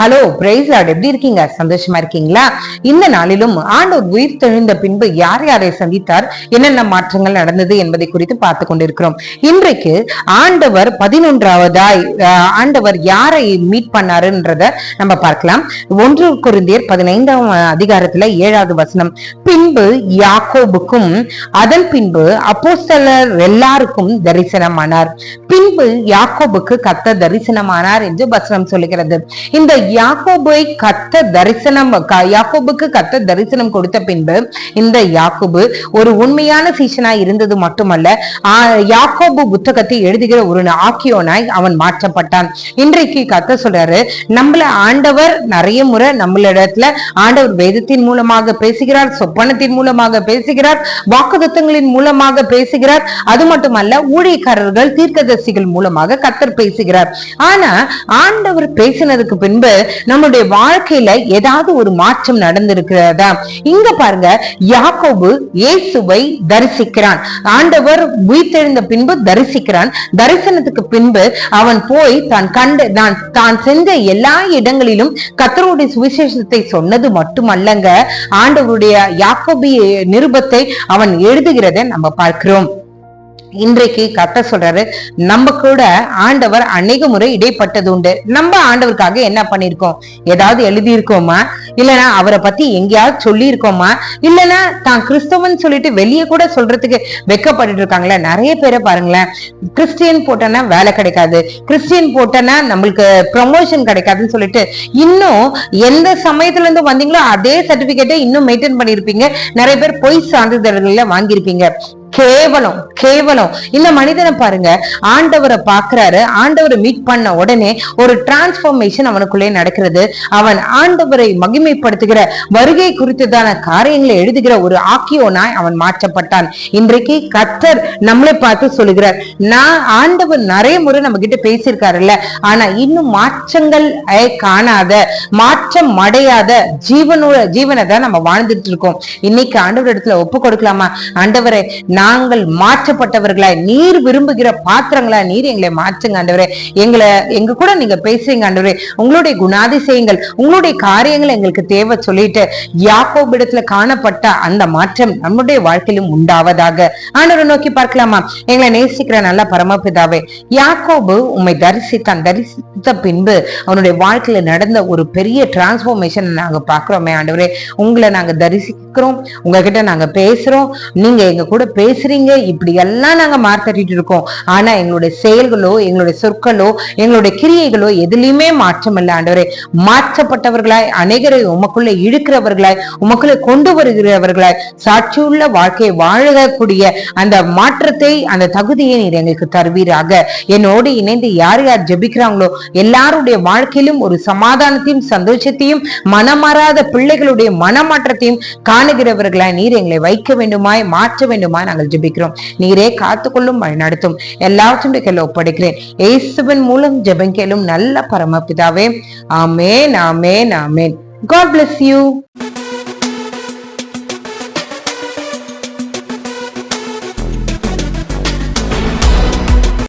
Hello price Lord எப்படி இருக்கீங்க? சந்தோஷமா இருக்கீங்களா? இந்த நாளிலும் ஆண்டவர் உயிர் தெழுந்த பின்பு யார் யாரை சந்தித்தார்? என்னென்ன மாற்றங்கள் நடந்தது என்பதை குறித்து பார்த்து கொண்டிருக்கிறோம். இன்றைக்கு ஆண்டவர் பதினொன்றாவதாய் ஆண்டவர் யாரை மீட் பண்ணாருன்றத நம்ம பார்க்கலாம். ஒன்று குருந்தியர் பதினைந்தாம் அதிகாரத்துல ஏழாவது வசனம். பின்பு யாக்கோபுக்கும் அதன் பின்பு அப்போஸ்தலர் எல்லாருக்கும் தரிசனமானார். பின்பு யாக்கோபுக்கு கத்த தரிசனமானார் என்று வசனம் சொல்லுகிறது. இந்த யாக்கோபை கத்த தரிசனம் யாக்கோபுக்கு கத்த தரிசனம் கொடுத்த பின்பு இந்த யாக்கோபு ஒரு உண்மையான சீசனா இருந்தது மட்டுமல்ல யாக்கோபு புத்தகத்தை எழுதுகிற ஒரு ஆக்கியோனாய் அவன் மாற்றப்பட்டான். இன்றைக்கு கத்த சொல்றாரு நம்மள ஆண்டவர் நிறைய முறை நம்மளிடத்துல ஆண்டவர் வேதத்தின் மூலமாக பேசுகிறார் சொப்பனத்தின் மூலமாக பேசுகிறார் வாக்குதத்தங்களின் மூலமாக பேசுகிறார் அது மட்டுமல்ல ஊழியக்காரர்கள் தீர்க்கதரிசிகள் மூலமாக கத்தர் பேசுகிறார். ஆனா ஆண்டவர் பேசினதுக்கு பின்பு நம்முடைய வாழ்க்கையில ஏதாவது ஒரு மாற்றம் நடந்திருக்கிறதா? இங்க பாருங்க யாக்கோபு இயேசுவை தரிசிக்கிறான். ஆண்டவர் உயிர்த்தெழுந்த பின்பு தரிசிக்கிறான். தரிசனத்துக்கு பின்பு அவன் போய் தான் கண்டு தான் தான் சென்ற எல்லா இடங்களிலும் கத்தருடைய சுவிசேஷத்தை சொன்னது மட்டுமல்லங்க ஆண்டவருடைய யாக்கோபிய நிருபத்தை அவன் எழுதுகிறதை நம்ம பார்க்கிறோம். இன்றைக்கு கத்த சொல்றாரு நம்ம கூட ஆண்டவர் அநேக முறை இடைப்பட்டது உண்டு. நம்ம ஆண்டவருக்காக என்ன பண்ணிருக்கோம் ஏதாவது எழுதியிருக்கோமா? இல்லனா அவரை பத்தி எங்கேயாவது சொல்லியிருக்கோமா? இல்லனா தான் கிறிஸ்தவன் சொல்லிட்டு வெளியே கூட சொல்றதுக்கு வெக்கப்பட்டு இருக்காங்களே? நிறைய பேரை பாருங்களேன். கிறிஸ்டியன் போட்டோன்னா வேலை கிடைக்காது. கிறிஸ்டியன் போட்டோன்னா நம்மளுக்கு ப்ரமோஷன் கிடைக்காதுன்னு சொல்லிட்டு இன்னும் எந்த சமயத்துல இருந்து வந்தீங்களோ அதே சர்டிபிகேட்டை இன்னும் மெயின்டைன் பண்ணிருப்பீங்க நிறைய பேர் பொய் சான்றிதழ்கள்ல வாங்கியிருப்பீங்க. கேவலம் கேவலம். இந்த மனிதனை பாருங்க ஆண்டவரை பாக்குறாரு ஆண்டவரை மீட் பண்ண உடனே ஒரு டிரான்ஸ்பார்மேஷன் அவனுக்குள்ளே நடக்கிறது. அவன் ஆண்டவரை மகிமைப்படுத்துகிற வருகை குறித்ததான காரியங்களை எழுதுகிற ஒரு ஆக்கியோனாய் அவன் மாற்றப்பட்டான். இன்றைக்கு கத்தர் நம்மளை பார்த்து சொல்லுகிறார் நான் ஆண்டவர் நிறைய முறை நம்ம கிட்ட பேசியிருக்காருல்ல ஆனா இன்னும் மாற்றங்கள் காணாத மாற்றம் அடையாத ஜீவனோட ஜீவனை தான் நம்ம வாழ்ந்துட்டு இருக்கோம். இன்னைக்கு ஆண்டவர் இடத்துல ஒப்பு கொடுக்கலாமா? ஆண்டவரை நான் நாங்கள் மாற்றப்பட்டவர்களாய் நீர் விரும்புகிற பாத்திரங்களா? நீர் எங்களை மாற்றுங்க ஆண்டவரே. எங்களை எங்க கூட நீங்க பேசுறீங்க ஆண்டவரே. உங்களுடைய குணாதிசயங்கள் உங்களுடைய காரியங்கள் எங்களுக்கு தேவை சொல்லிட்டு யாக்கோபிடத்துல காணப்பட்ட அந்த மாற்றம் நம்முடைய வாழ்க்கையிலும் உண்டாவதாக. ஆண்டவரை நோக்கி பார்க்கலாமா? எங்களை நேசிக்கிற நல்ல பரமபிதாவே யாக்கோபு உம்மை தரிசித்தான். தரிசித்த பின்பு அவனுடைய வாழ்க்கையில நடந்த ஒரு பெரிய டிரான்ஸ்ஃபர்மேஷன் நாங்க பாக்குறோமே ஆண்டவரே. உங்களை நாங்க தரிசிக்கிறோம் உங்ககிட்ட நாங்க பேசுறோம். நீங்க எங்க கூட பேசுறீங்க இப்படி எல்லாம் நாங்க மார்த்தட்டிட்டு இருக்கோம். ஆனா எங்களுடைய செயல்களோ எங்களுடைய சொற்களோ எங்களுடைய கிரியைகளோ எதுலையுமே மாற்றம் இல்லை ஆண்டவரே. மாற்றப்பட்டவர்களாய் அநேகரை உமக்குள்ள இழுக்கிறவர்களாய் உமக்குள்ள கொண்டு வருகிறவர்களாய் சாட்சியுள்ள வாழ்க்கையை வாழக்கூடிய அந்த மாற்றத்தை அந்த தகுதியை நீர் எங்களுக்கு தருவீராக. என்னோடு இணைந்து யார் யார் ஜபிக்கிறாங்களோ எல்லாருடைய வாழ்க்கையிலும் ஒரு சமாதானத்தையும் சந்தோஷத்தையும் மனமாறாத பிள்ளைகளுடைய மனமாற்றத்தையும் காணுகிறவர்களாய் நீர் எங்களை வைக்க வேண்டுமாய் மாற்ற வேண்டுமாய் நாங்கள் ஜெபிக்கிறோம். நீரே காத்துக்கொள்ளும் வழிநடத்தும் எல்லாவற்றும் கையில் ஒப்படைக்கிறேன். ஏசுவின் மூலம் ஜெபங்கேலும் நல்ல பரமபிதாவே. ஆமேன் ஆமேன் ஆமேன். God bless you